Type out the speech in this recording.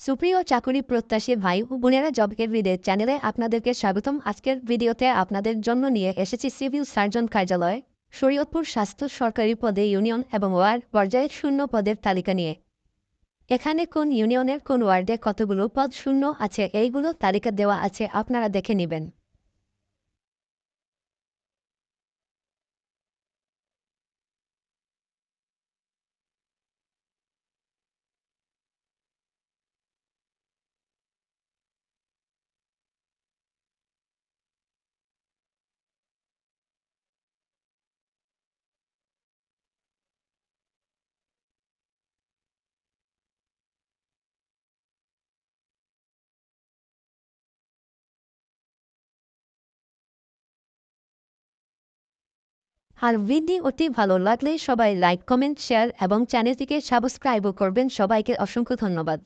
সুপ্রিয় চাকুরি প্রত্যাশী ভাই ও বোনেরা জবকে এভরিডে চ্যানেলে আপনাদেরকে স্বাগতম। আজকের ভিডিওতে আপনাদের জন্য নিয়ে এসেছি সিভিল সার্জন কার্যালয়, শরীয়তপুর স্বাস্থ্য সরকারি পদে ইউনিয়ন এবং ওয়ার্ড পর্যায়ে শূন্য পদের তালিকা নিয়ে। এখানে কোন ইউনিয়নের কোন ওয়ার্ডে কতগুলো পদ শূন্য আছে এইগুলো তালিকা দেওয়া আছে, আপনারা দেখে নেবেন। আর ভিডিওটি ভালো লাগলে সবাই লাইক, কমেন্ট, শেয়ার এবং চ্যানেলটিকে সাবস্ক্রাইবও করবেন। সবাইকে অসংখ্য ধন্যবাদ।